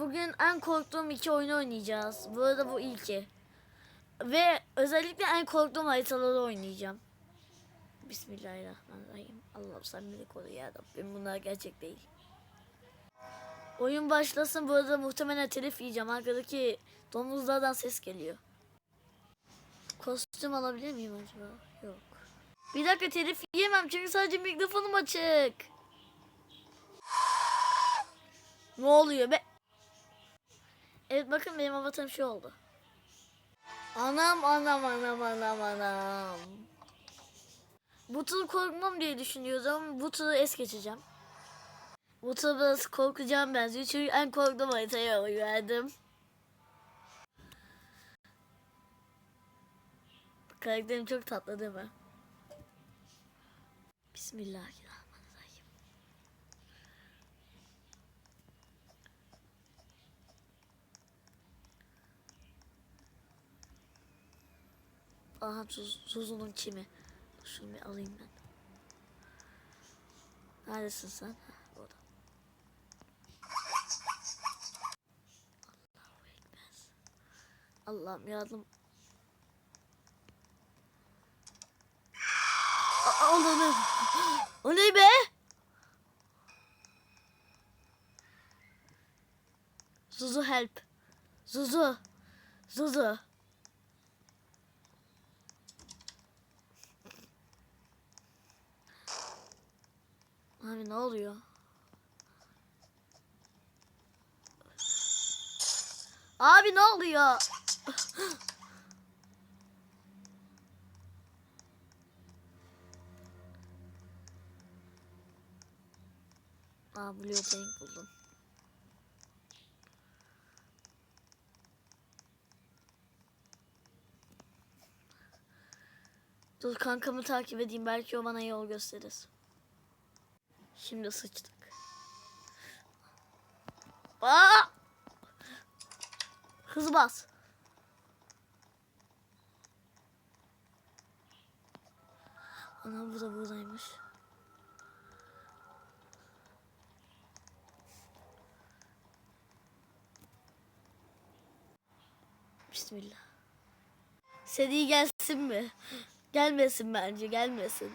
Bugün en korktuğum iki oyunu oynayacağız. Bu arada bu ilki. Ve özellikle en korktuğum haritaları oynayacağım. Bismillahirrahmanirrahim. Allah'ım sen beni koru ya Rabbim. Bunlar gerçek değil. Oyun başlasın. Bu arada muhtemelen telif yiyeceğim. Arkadaki domuzlardan ses geliyor. Kostüm alabilir miyim acaba? Yok. Bir dakika telif yiyemem çünkü sadece mikrofonum açık. Ne oluyor be? Evet bakın benim avatarım şu oldu. Anam anam anam anam anam. Bu korkmam diye düşünüyordum. Bu turu es geçeceğim. Bu turu biraz korkacağım benziyor. Çünkü en korktuğum haritaya oy verdim. Karakterim çok tatlı değil mi? Bismillahirrahmanirrahim. Aha çimi. Dur Şunu bir alayım ben. Neredesin sen? Ha, orada. Allahu Ekber. Allah'ım yardım. Ne? O ne be? Zuzu help. Zuzu. Zuzu. Abi ne oluyor? Abi ne oluyor? Aa Blue Tank buldum. Dur kankamı takip edeyim belki o bana yol gösterir. Şimdi sıçtık. Aa! Hız bas. Ana bu da buradaymış. Bismillah. Seri gelsin mi? Gelmesin bence gelmesin.